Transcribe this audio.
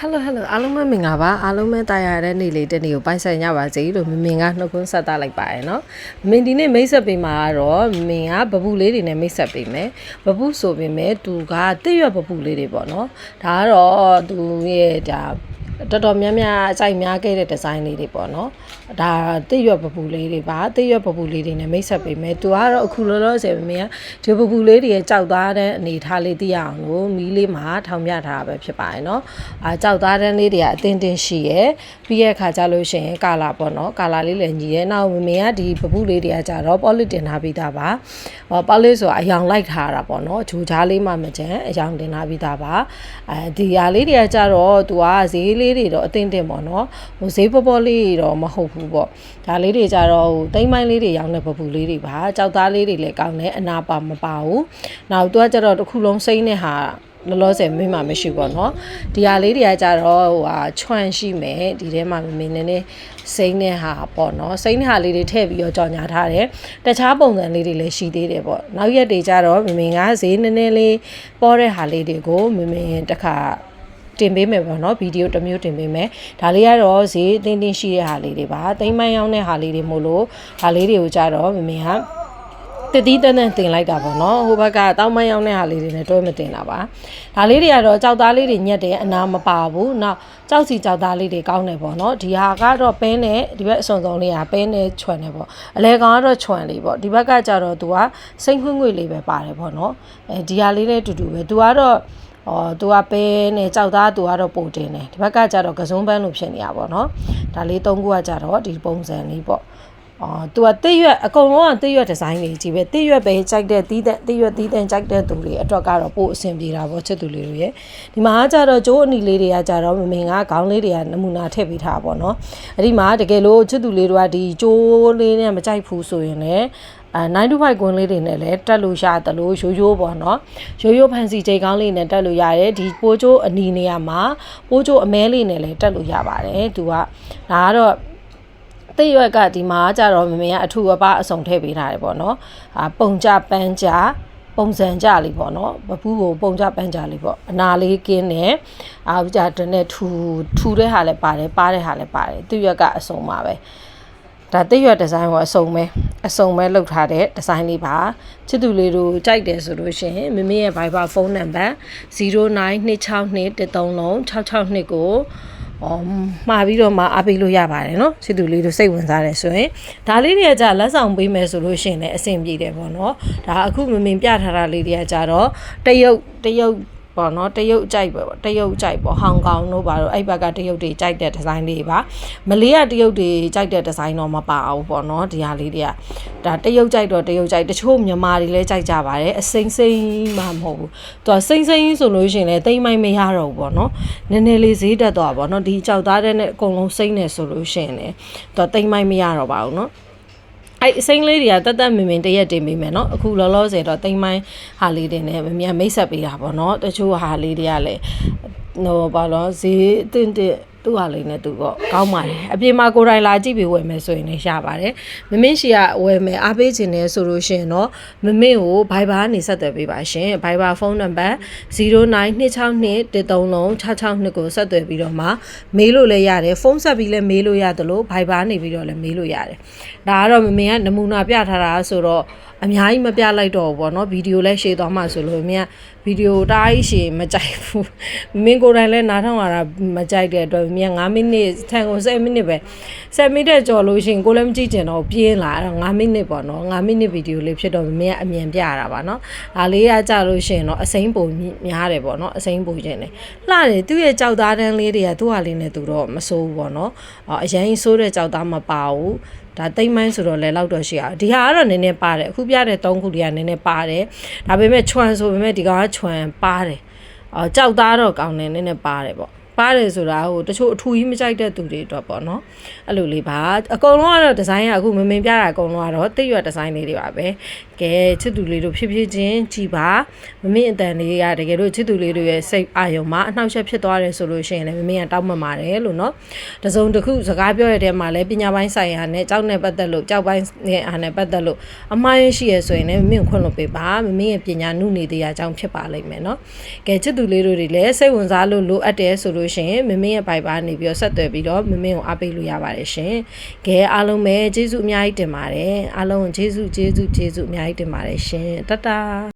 Hello Hello အားလုံးပဲမင်္ဂလာပါအားလုံးပဲတာယာတဲ့နေ့လေးတစ်နေ့ကိုပိုင်ဆိုင်ကြပါစေလို့မမင်ကနှုတ်ခွန်းဆက်တာလိုက်ပါရယ်နော်မင်ဒီနေ့မိတ်ဆက်ပေးမှာကတော့မင်ကဘဘူးလေးတွေနဲ့မိတ်ဆက်ပေးမယ်ဘဘူးဆိုပေမဲ့သူကတစ်ရွက်ဘဘူးလေးတွေပေါ့နော်ဒါကတော့သူရဲ့ဒါ တော်တော်များများအကြိုက်များခဲ့တဲ့ဒီဇိုင်းလေးတွေပေါ့နော်ဒါတစ်ရွက်ပပူလေးတွေပါတစ်ရွက်ပပူလေးတွေနဲ့မိတ်ဆက်ပေးမယ်သူကတော့အခုလောလောဆယ်မင်းကဒီပပူလေးတွေရဲ့ကြောက်သားတဲ့အနေထားလေးသိရအောင်လို့မီးလေးမှာထောင်ပြထားတာပဲဖြစ်ပါတယ်နော်အာကြောက်သားတဲ့လေးတွေကအတင်းတင်းရှိရဲ့ပြီးရဲ့ခါကြလို့ရှိရင်ကာလာပေါ့နော်ကာလာလေးလည်းညီရဲ့နောက်မင်းကဒီပပူလေးတွေကကြတော့ပေါ်လစ်တင်ထားပြီးသားပါဟောပေါ်လစ်ဆိုတာအယောင်လိုက်ထားတာပေါ့နော်ဂျူချားလေးမှမကျန်အယောင်တင်ထားပြီးသားပါအဲဒီဟာလေးတွေကကြတော့သူကဈေးလေးတွေတော့အတင်းတင်းပေါ့နော်ဟိုဈေးပေါ်ပေါ်လေးတော့မဟုတ်ဘူးပေါ့ဒါလေးတွေကြတော့ဟိုတိမ်ပိုင်းလေးတွေရောင်းတဲ့ပပူလေးတွေပါကြောက်သားလေးတွေလည်းကောင်းတယ်အနာပါမပါဘူးနောက်သူကကြတော့တစ်ခုလုံးစိမ့်တဲ့ဟာလောလောဆယ်မင်းမှမရှိပေါ့နော်ဒီဟာလေးတွေကကြတော့ဟိုဟာချွန်ရှိမယ်ဒီထဲမှာမင်းနည်းနည်းစိမ့်တဲ့ဟာပေါ့နော်စိမ့်တဲ့ဟာလေးတွေထည့်ပြီးတော့ကြော်ညာထားတယ်တခြားပုံစံလေးတွေလည်းရှိသေးတယ်ပေါ့နောက်ရက်တွေကြတော့မင်းမင်းကဈေးနည်းနည်းလေးပေါ်တဲ့ဟာလေးတွေကိုမင်းမင်းတစ်ခါ တင်ပေးမယ်ပေါ့နော်ဗီဒီယိုတစ်မျိုးတင်ပေးမယ်ဒါလေးကတော့ဈေးအတင်းတင်းရှိတဲ့ဟာလေးတွေပါတိမ်မိုင်းရောင်းတဲ့ဟာလေးတွေမို့လို့ဒါလေးတွေကိုကြတော့မမေကတတိတန်းတန်းတင်လိုက်တာပေါ့နော်ဟိုဘက်ကတောင်းမရောက်တဲ့ဟာလေးတွေနဲ့တွဲမတင်တာပါဒါလေးတွေကတော့ကြောက်သားလေးတွေညက်တယ်အနာမပါဘူးနောက်ကြောက်စီကြောက်သားလေးတွေကောင်းတယ်ပေါ့နော်ဒီဟာကတော့ပဲနဲ့ဒီဘက်အစုံစုံလေးကပဲနဲ့ချွန်တယ်ပေါ့အလဲကောင်ကတော့ချွန်လေးပေါ့ဒီဘက်ကကျတော့သူကစိမ့်ခွင့်ငွေလေးပဲပါတယ်ပေါ့နော်အဲဒီဟာလေးနဲ့တူတူပဲသူကတော့ အော်သူကပဲနဲ့ကြောက်သားသူကတော့ပိုတင်တယ်ဒီဘက်ကကျတော့ကစုံပန်းလို့ဖြစ်နေတာပေါ့နော်ဒါလေးသုံးခုကကျတော့ဒီပုံစံလေးပေါ့ အော်သူကတစ်ရွက်အကုန်လုံးကတစ်ရွက်ဒီဇိုင်းတွေကြီးပဲတစ်ရွက်ပဲကြိုက်တဲ့တီးတဲ့တစ်ရွက်တီးတဲ့ကြိုက်တဲ့သူတွေအတွက်ကတော့ပိုအဆင်ပြေတာပေါ့ချစ်သူလေးတွေရဲ့ဒီမှာကကျတော့ကျိုးအနီလေးတွေကကျတော့မမင်ကခေါင်းလေးတွေကနမူနာထည့်ပေးထားပါတော့အဲ့ဒီမှာတကယ်လို့ချစ်သူလေးတွေကဒီကျိုးလေးနဲ့မကြိုက်ဘူးဆိုရင်လည်းအဲ9 to 5ကွင်းလေးတွေနဲ့လည်းတက်လို့ရတယ်လို့ရိုးရိုးပေါ့နော်ရိုးရိုးဖန်စီချိန်ကောင်းလေးနဲ့တက်လို့ရတယ်ဒီပိုးချိုးအနီနေရာမှာပိုးချိုးအမဲလေးနဲ့လည်းတက်လို့ရပါတယ်သူကဒါကတော့ တိတ်ရွက်ကဒီမှာကြတော့မမေကအထူအပအစုံထည့်ပေးထားတယ်ပေါ့နော်အာပုံကြပန်းကြပုံစံကြလေးပေါ့နော်ဘပူးကိုပုံကြပန်းကြလေးပေါ့အနာလေးကင်းတယ်အာကြတဲ့နဲ့ထူထူတဲ့ဟာလည်းပါတယ်ပါတဲ့ဟာလည်းပါတယ်သူရွက်ကအစုံပါပဲဒါတိတ်ရွက်ဒီဇိုင်းကိုအစုံပဲအစုံပဲလုပ်ထားတဲ့ဒီဇိုင်းလေးပါချစ်သူလေးတို့ကြိုက်တယ်ဆိုလို့ရှိရင်မမေရဲ့ Viber ဖုန်းနံပါတ်0926236662ကိုအော် မှာပြီးတော့မှအားပေးလို့ရပါတယ်နော်ချစ်သူလေးတို့စိတ်ဝင်စားတယ်ဆိုရင်ဒါလေးတွေကကြာလက်ဆောင်ပေးမယ်ဆိုလို့ရှိရင်လည်းအဆင်ပြေတယ်ပေါ့နော်ဒါအခုမမင်ပြထားတာလေးတွေကကြာတော့တရုတ်တရုတ် ပေါ့နော်တရုတ်ကြိုက်ပဲပေါ့တရုတ်ကြိုက်ပေါ့ဟောင်ကောင်တို့ပါတော့အဲ့ဘက်ကတရုတ်တွေကြိုက်တဲ့ဒီဇိုင်းလေးပါမလေးကတရုတ်တွေကြိုက်တဲ့ဒီဇိုင်းတော့မပါဘူးပေါ့နော်ဒီဟာလေးတွေကဒါတရုတ်ကြိုက်တော့တရုတ်ကြိုက်တချို့မြန်မာတွေလည်းကြိုက်ကြပါတယ်အစိမ့်စိမ့်မှမဟုတ်ဘူးသူကစိမ့်စိမ့်ဆိုလို့ရှိရင်လည်းတိမ့်မိုင်းမရတော့ဘူးပေါ့နော်နည်းနည်းလေးဈေးတက်သွားပေါ့နော်ဒီကြောက်သားတဲ့နဲ့အကုန်လုံးစိမ့်နေဆိုလို့ရှိရင်လည်းသူကတိမ့်မိုင်းမရတော့ပါဘူးနော် အဲ့အစိမ့်လေးတွေကတတ်တတ်မင်မင်တရက်တင်ပေးမယ်နော်အခုလောလောဆယ်တော့တိမ်ပိုင်းဟာလေးတွေနဲ့မမြန်မိတ်ဆက်ပေးတာပေါ့နော်တချို့ဟာလေးတွေကလည်းဟိုဘာလို့ဈေးအတင်းတင်း သူ့ဟာလေးနဲ့သူတော့ကောင်းပါတယ်အပြင်မှာကိုယ်တိုင်လာကြည့်ပြီးဝယ်မယ်ဆိုရင်လည်းရပါတယ်မမင်းရှိကဝယ်မယ်အားပေးခြင်းနဲ့ဆိုလို့ရှိရင်တော့မမင်းကို Viber ကနေဆက်သွယ်ပေးပါရှင် Viber ဖုန်းနံပါတ်0926213662ကိုဆက်သွယ်ပြီးတော့မှမေးလို့လည်းရတယ်ဖုန်းဆက်ပြီးလည်းမေးလို့ရတယ်လို့ Viber နေပြီးတော့လည်းမေးလို့ရတယ်ဒါကတော့မမင်းကနမူနာပြထားတာဆိုတော့အများကြီးမပြလိုက်တော့ဘူးပေါ့နော်ဗီဒီယိုလည်းရှည်သွားမှဆိုလို့မင်းကဗီဒီယိုတားကြီးရှည်မကြိုက်ဘူးမင်းကိုယ်တိုင်လည်းနားထောင်ရတာမကြိုက်တဲ့အတွက်မင်းက9မိနစ်ထန်ကို7မိနစ်ပဲ7မိနစ်ကြော်လို့ရှိရင်ကိုလည်းမကြည့်ကျင်တော့ပြင်းလာအဲ့တော့9မိနစ်ပေါ့နော်9မိနစ်ဗီဒီယိုလေးဖြစ်တော့မင်းကအမြန်ပြရတာပါနော်ဒါလေးကကြလို့ရှိရင်တော့အစိမ့်ပုံများတယ်ပေါ့နော်အစိမ့်ပုံခြင်းတယ်လှတယ်သူ့ရဲ့ကြောက်သားတန်းလေးတွေကသူ့ဟာလေးနဲ့သူတော့မစိုးဘူးပေါ့နော်အရင်ဆိုးတဲ့ကြောက်သားမပါဘူး ဒါတိမ်မိုင်းဆိုတော့လဲလောက်တော့ရှိအောင်ဒီဟာကတော့နည်းနည်းပါတယ်အခုပြတဲ့၃ခုတွေကနည်းနည်းပါတယ်ဒါပေမဲ့ချွန်ဆိုပေမဲ့ဒီကောင်ကချွန်ပါတယ်အော်ကြောက်သားတော့ကောင်းတယ်နည်းနည်းပါတယ်ပေါ့ ပါတယ်ဆိုတာဟိုတချို့အထူကြီးမကြိုက်တဲ့သူတွေအတွက်ပေါ့နော်အဲ့လိုလေးပါအကုန်လုံးကတော့ဒီဇိုင်းကအခုမမင်ပြတာအကုန်လုံးကတော့တိတ်ရွက်ဒီဇိုင်းလေးတွေပါပဲကဲချစ်သူလေးတို့ဖြစ်ဖြစ်ချင်းကြည်ပါမမင်အတန်လေးကတကယ်လို့ချစ်သူလေးတို့ရဲ့စိတ်အာယုံမှာအနှောက်အယှက်ဖြစ်သွားတယ်ဆိုလို့ရှိရင်လည်းမမင်ကတောက်မှပါတယ်လို့နော်တစုံတစ်ခုစကားပြောရတဲ့မှာလည်းပညာပိုင်းဆိုင်ရာနဲ့ကြောက်နဲ့ပတ်သက်လို့ကြောက်ပိုင်းနဲ့အားနဲ့ပတ်သက်လို့အမှားရရှိရဆိုရင်လည်းမမင်ခွင့်လို့ပေးပါမမင်ရဲ့ပညာနုနေတရားအကြောင်းဖြစ်ပါလိမ့်မယ်နော်ကဲချစ်သူလေးတို့တွေလည်းစိတ်ဝင်စားလို့လိုအပ်တယ်ဆိုလို့လို့ရှိရင်မမင်းရဲ့ Viber နေပြီးတော့ဆက်သွယ်ပြီးတော့မမင်းကိုအားပေးလို့ရပါတယ်ရှင်ကဲအားလုံးပဲကျေးဇူးအများကြီးတင်ပါတယ်အားလုံးကိုကျေးဇူးကျေးဇူးကျေးဇူးအများကြီးတင်ပါတယ်ရှင်တတ